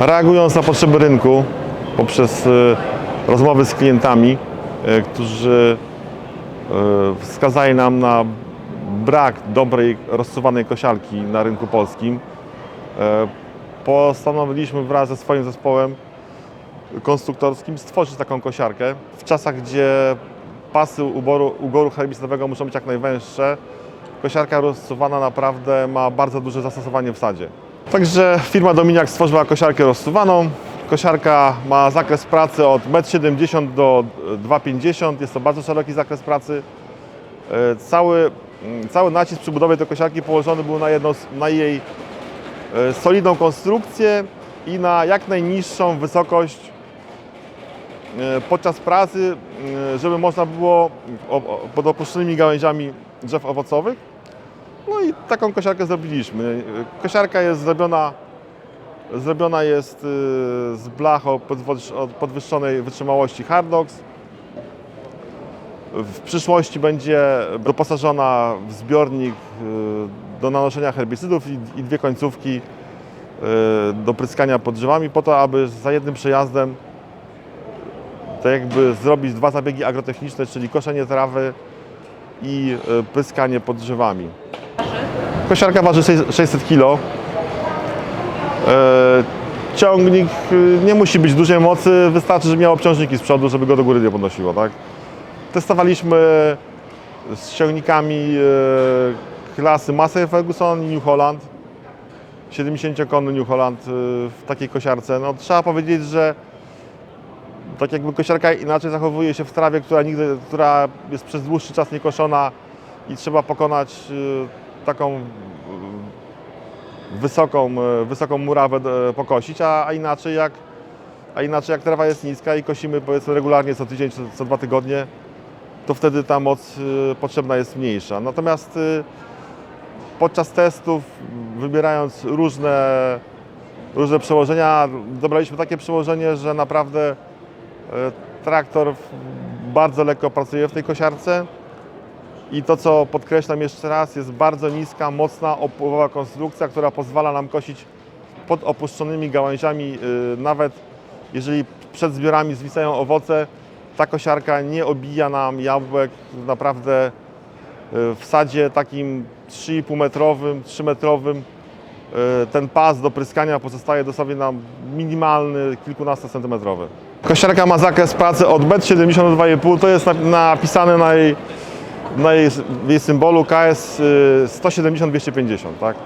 Reagując na potrzeby rynku poprzez e, rozmowy z klientami, e, którzy e, wskazali nam na brak dobrej, rozsuwanej kosiarki na rynku polskim, postanowiliśmy wraz ze swoim zespołem konstruktorskim stworzyć taką kosiarkę. W czasach, gdzie pasy uboru, ugoru herbicydowego muszą być jak najwęższe, kosiarka rozsuwana naprawdę ma bardzo duże zastosowanie w sadzie. Także firma Dominiak stworzyła kosiarkę rozsuwaną. Kosiarka ma zakres pracy od 1,70 m do 2,50 m. Jest to bardzo szeroki zakres pracy. E, Cały, mm, cały nacisk przy budowie tej kosiarki położony był na, jedną, na jej e, solidną konstrukcję i na jak najniższą wysokość e, podczas pracy, żeby można było pod opuszczonymi gałęziami drzew owocowych. No i taką kosiarkę zrobiliśmy. Kosiarka jest zrobiona, zrobiona jest e, z blach o podwyższonej wytrzymałości Hardox. W przyszłości będzie doposażona w zbiornik e, do nanoszenia herbicydów i, dwie końcówki e, do pryskania pod drzewami po to, aby za jednym przejazdem tak jakby zrobić dwa zabiegi agrotechniczne, czyli koszenie trawy i pryskanie pod drzewami. Kosiarka waży 600 kg. Ciągnik e, nie musi być dużej mocy, wystarczy, że miał obciążniki z przodu, żeby go do góry nie podnosiło. Tak? Testowaliśmy z ciągnikami e, klasy Massey Ferguson i New Holland. 70-konny New Holland e, w takiej kosiarce. No, trzeba powiedzieć, że tak jakby kosiarka inaczej zachowuje się w trawie, która, nigdy, która jest przez dłuższy czas niekoszona i trzeba pokonać e, taką e, wysoką, e, wysoką murawę e, pokosić, a, a inaczej jak a inaczej jak trawa jest niska i kosimy powiedzmy regularnie co tydzień, co, co dwa tygodnie, to wtedy ta moc potrzebna jest mniejsza. Natomiast podczas testów, wybierając różne, różne przełożenia, dobraliśmy takie przełożenie, że naprawdę traktor bardzo lekko pracuje w tej kosiarce. I to, co podkreślam jeszcze raz, jest bardzo niska, mocna, opływowa konstrukcja, która pozwala nam kosić pod opuszczonymi gałęziami, y, nawet jeżeli przed zbiorami zwisają owoce, ta kosiarka nie obija nam jabłek naprawdę y, w sadzie takim 3,5 metrowym, 3 metrowym. y, Ten pas do pryskania pozostaje dosłownie nam minimalny, kilkunastocentymetrowy. Kosiarka ma zakres pracy od 1,70 do 2,5 To jest nap- napisane na jej, na jej, jej symbolu KS y, 170-250, tak?